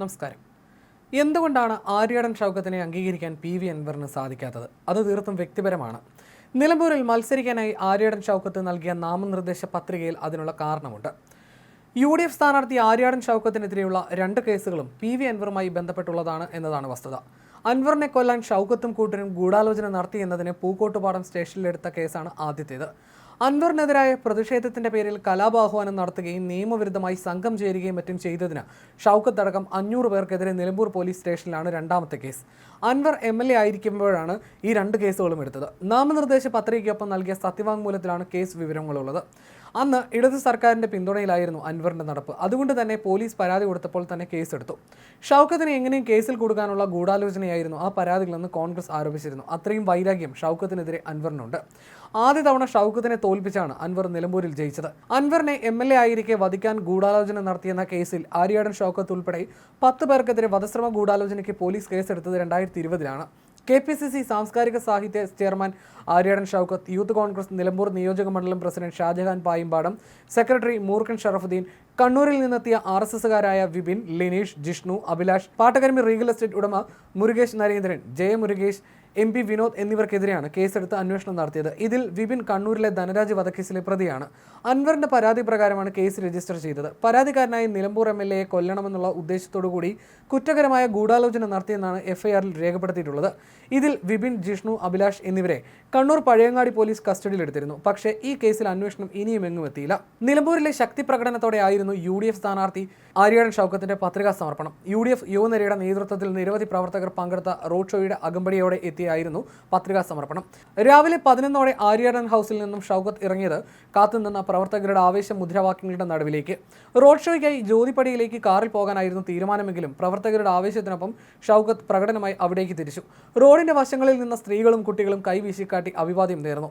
നമസ്കാരം. എന്തുകൊണ്ടാണ് ആര്യടൻ ഷൗക്കത്തിനെ അംഗീകരിക്കാൻ പി വി അൻവറിന് സാധിക്കാത്തത്? അത് തീർത്തും വ്യക്തിപരമാണ്. നിലമ്പൂരിൽ മത്സരിക്കാനായി ആര്യടൻ ഷൗക്കത്ത് നൽകിയ നാമനിർദ്ദേശ പത്രികയിൽ അതിനുള്ള കാരണമുണ്ട്. യു ഡി എഫ് സ്ഥാനാർത്ഥി ആര്യാടൻ ഷൗക്കത്തിനെതിരെയുള്ള രണ്ട് കേസുകളും പി വി അൻവറുമായി ബന്ധപ്പെട്ടുള്ളതാണ് എന്നതാണ് വസ്തുത. അൻവറിനെ കൊല്ലാൻ ഷൗക്കത്തും കൂട്ടരും ഗൂഢാലോചന നടത്തി എന്നതിന് പൂക്കോട്ടുപാടം സ്റ്റേഷനിലെടുത്ത കേസാണ് ആദ്യത്തേത്. അൻവറിനെതിരായ പ്രതിഷേധത്തിന്റെ പേരിൽ കലാപാഹ്വാനം നടത്തുകയും നിയമവിരുദ്ധമായി സംഘം ചേരുകയും മറ്റും ചെയ്തതിന് ഷൗക്കത്ത് അടക്കം അഞ്ഞൂറ് പേർക്കെതിരെ നിലമ്പൂർ പോലീസ് സ്റ്റേഷനിലാണ് രണ്ടാമത്തെ case. Anwar M L A ആയിരിക്കുമ്പോഴാണ് ഈ രണ്ട് കേസുകളും എടുത്തത്. നാമനിർദ്ദേശ പത്രികയ്ക്കൊപ്പം നൽകിയ സത്യവാങ്മൂലത്തിലാണ് കേസ് വിവരങ്ങളുള്ളത്. അന്ന് ഇടത് സർക്കാരിന്റെ പിന്തുണയിലായിരുന്നു അൻവറിന്റെ നടപ്പ്. അതുകൊണ്ട് തന്നെ പോലീസ് പരാതി കൊടുത്തപ്പോൾ തന്നെ കേസെടുത്തു. ഷൗക്കത്തിനെ എങ്ങനെയും കേസിൽ കൊടുക്കാനുള്ള ഗൂഢാലോചനയായിരുന്നു ആ പരാതികളെന്ന് കോൺഗ്രസ് ആരോപിച്ചിരുന്നു. അത്രയും വൈരാഗ്യം ഷൗക്കത്തിനെതിരെ അൻവറിനുണ്ട്. ആദ്യ തവണ ഷൗക്കത്തിനെ തോൽപ്പിച്ചാണ് അൻവർ നിലമ്പൂരിൽ ജയിച്ചത്. അൻവറിനെ എം എൽ എ ആയിരിക്കെ വധിക്കാൻ ഗൂഢാലോചന നടത്തിയെന്ന കേസിൽ ആര്യാടൻ ഷൗക്കത്ത് ഉൾപ്പെടെ പത്ത് പേർക്കെതിരെ വധശ്രമ ഗൂഢാലോചനയ്ക്ക് പോലീസ് കേസെടുത്തത് രണ്ടായിരത്തി ഇരുപതിലാണ്. കെ പി സി സി സാംസ്കാരിക സാഹിത്യ ചെയർമാൻ ആര്യാടൻ ഷൗക്കത്ത് യൂത്ത് കോൺഗ്രസ് നിലമ്പൂർ നിയോജക മണ്ഡലം പ്രസിഡന്റ് ഷാജഹാൻ പായിമ്പാടം സെക്രട്ടറി മൂർഖൻ ഷറഫുദ്ദീൻ കണ്ണൂരിൽ നിന്നെത്തിയ ആർ എസ് എസുകാരായ വിപിൻ ലിനീഷ് ജിഷ്ണു അഭിലാഷ് പാട്ടകരമി റീഗൽ എസ്റ്റേറ്റ് ഉടമ മുരുകേഷ് നരേന്ദ്രൻ ജയ മുരുകേഷ് എം പി വിനോദ് എന്നിവർക്കെതിരെയാണ് കേസെടുത്ത് അന്വേഷണം നടത്തിയത്. ഇതിൽ വിപിൻ കണ്ണൂരിലെ ധനരാജ് വധക്കേസിലെ പ്രതിയാണ്. അൻവറിന്റെ പരാതി പ്രകാരമാണ് കേസ് രജിസ്റ്റർ ചെയ്തത്. പരാതിക്കാരനായ നിലമ്പൂർ എം എൽ എയെ കൊല്ലണമെന്നുള്ള ഉദ്ദേശത്തോടുകൂടി കുറ്റകരമായ ഗൂഢാലോചന നടത്തിയെന്നാണ് എഫ്ഐആറിൽ രേഖപ്പെടുത്തിയിട്ടുള്ളത്. ഇതിൽ വിപിൻ ജിഷ്ണു അഭിലാഷ് എന്നിവരെ കണ്ണൂർ പഴയങ്ങാടി പോലീസ് കസ്റ്റഡിയിലെടുത്തിരുന്നു. പക്ഷേ ഈ കേസിൽ അന്വേഷണം ഇനിയും എങ്ങും എത്തിയില്ല. നിലമ്പൂരിലെ ശക്തി പ്രകടനത്തോടെ ആയിരുന്നു യു ഡി എഫ് സ്ഥാനാർത്ഥി ആര്യാടൻ ഷൗക്കത്തിന്റെ പത്രികാ സമർപ്പണം യു ഡി എഫ് യുവനിരയുടെ നേതൃത്വത്തിൽ നിരവധി പ്രവർത്തകർ പങ്കെടുത്ത റോഡ് ഷോയുടെ അകമ്പടിയോടെ എത്തിയായിരുന്നു പത്രികാ സമർപ്പണം. രാവിലെ പതിനൊന്നോടെ ആര്യാടൻ ഹൗസിൽ നിന്നും ഷൗക്കത്ത് ഇറങ്ങിയത് കാത്തുനിന്ന പ്രവർത്തകരുടെ ആവേശ മുദ്രാവാക്യങ്ങളുടെ നടുവിലേക്ക്. റോഡ് ഷോയ്ക്കായി ജ്യോതിപ്പടിയിലേക്ക് കാറിൽ പോകാനായിരുന്നു തീരുമാനമെങ്കിലും പ്രവർത്തകരുടെ ആവേശത്തിനൊപ്പം ഷൗക്കത്ത് പ്രകടനമായി അവിടേക്ക് തിരിച്ചു. റോഡിന്റെ വശങ്ങളിൽ നിന്ന സ്ത്രീകളും കുട്ടികളും കൈവീശിക്കാട്ടി അഭിവാദ്യം നേർന്നു.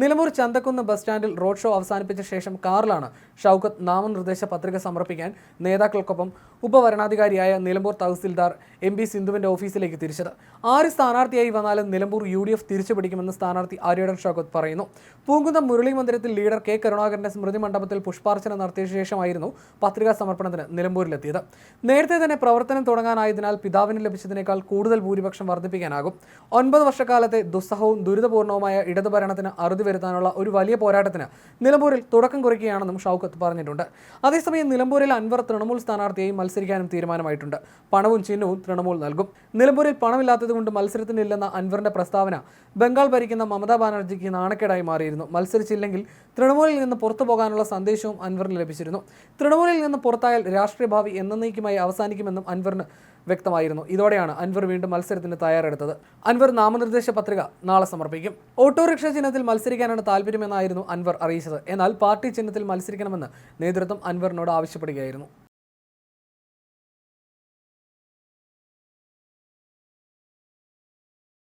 നിലമൂർ ചന്തക്കുന്ന് ബസ് സ്റ്റാൻഡിൽ റോഡ് ഷോ അവസാനിപ്പിച്ച ശേഷം കാറിലാണ് ഷൗക്കത്ത് നാമനിർദ്ദേശ പത്രിക സമർപ്പിക്കാൻ നേതാക്കൾക്കൊപ്പം ഉപവരണാധികാരിയായ നിലമ്പൂർ തഹസിൽദാർ എം ബി സിന്ധുവിന്റെ ഓഫീസിലേക്ക് തിരിച്ചത്. ആര് സ്ഥാനാർത്ഥിയായി വന്നാലും നിലമ്പൂർ യു ഡി എഫ് തിരിച്ചുപിടിക്കുമെന്ന് സ്ഥാനാർത്ഥി ആര്യടൻ ഷൗക്കത്ത് പറയുന്നു. പൂങ്കുന്നം മുരളി മന്ദിരത്തിൽ ലീഡർ കെ കരുണാകരന്റെ സ്മൃതി മണ്ഡപത്തിൽ പുഷ്പാർച്ചന നടത്തിയ ശേഷമായിരുന്നു പത്രികാ സമർപ്പണത്തിന് നിലമ്പൂരിലെത്തിയത്. നേരത്തെ തന്നെ പ്രവർത്തനം തുടങ്ങാനായതിനാൽ പിതാവിന് ലഭിച്ചതിനേക്കാൾ കൂടുതൽ ഭൂരിപക്ഷം വർദ്ധിപ്പിക്കാനാകും. ഒൻപത് വർഷക്കാലത്തെ ദുസ്സഹവും ദുരിതപൂർണവുമായ ഇടതുഭരണത്തിന് അറുതി വരുത്താനുള്ള ഒരു വലിയ പോരാട്ടത്തിന് നിലമ്പൂരിൽ തുടക്കം കുറിക്കുകയാണെന്നും ഷൗക്കത്ത് പറഞ്ഞിട്ടുണ്ട്. അതേസമയം നിലമ്പൂരിൽ അൻവർ തൃണമൂൽ സ്ഥാനാർത്ഥിയായി മത്സരിക്കാനും തീരുമാനമായിട്ടുണ്ട്. പണവും ചിഹ്നവും തൃണമൂൽ നൽകും. നിലമ്പൂരിൽ പണമില്ലാത്തതുകൊണ്ട് മത്സരത്തിനില്ലെന്ന അൻവറിന്റെ പ്രസ്താവന. ബംഗാൾ ഭരിക്കുന്ന മമതാ ബാനർജിക്ക് നാണക്കേടായി മാറിയിരുന്നു. മത്സരിച്ചില്ലെങ്കിൽ തൃണമൂലിൽ നിന്ന് പുറത്തു പോകാനുള്ള സന്ദേശവും അൻവറിന് ലഭിച്ചിരുന്നു. തൃണമൂലിൽ നിന്ന് പുറത്തായാൽ രാഷ്ട്രീയ ഭാവി എന്നേക്കുമായി അവസാനിക്കുമെന്നും അൻവറിന് വ്യക്തമായിരുന്നു. ഇതോടെയാണ് അൻവർ വീണ്ടും മത്സരത്തിന് തയ്യാറെടുത്തത്. അൻവർ നാമനിർദ്ദേശ പത്രിക നാളെ സമർപ്പിക്കും. ഓട്ടോറിക്ഷ ചിഹ്നത്തിൽ മത്സരിക്കാനാണ് താല്പര്യമെന്നായിരുന്നു അൻവർ അറിയിച്ചത്. എന്നാൽ പാർട്ടി ചിഹ്നത്തിൽ മത്സരിക്കണമെന്ന് നേതൃത്വം അൻവറിനോട് ആവശ്യപ്പെടുകയായിരുന്നു.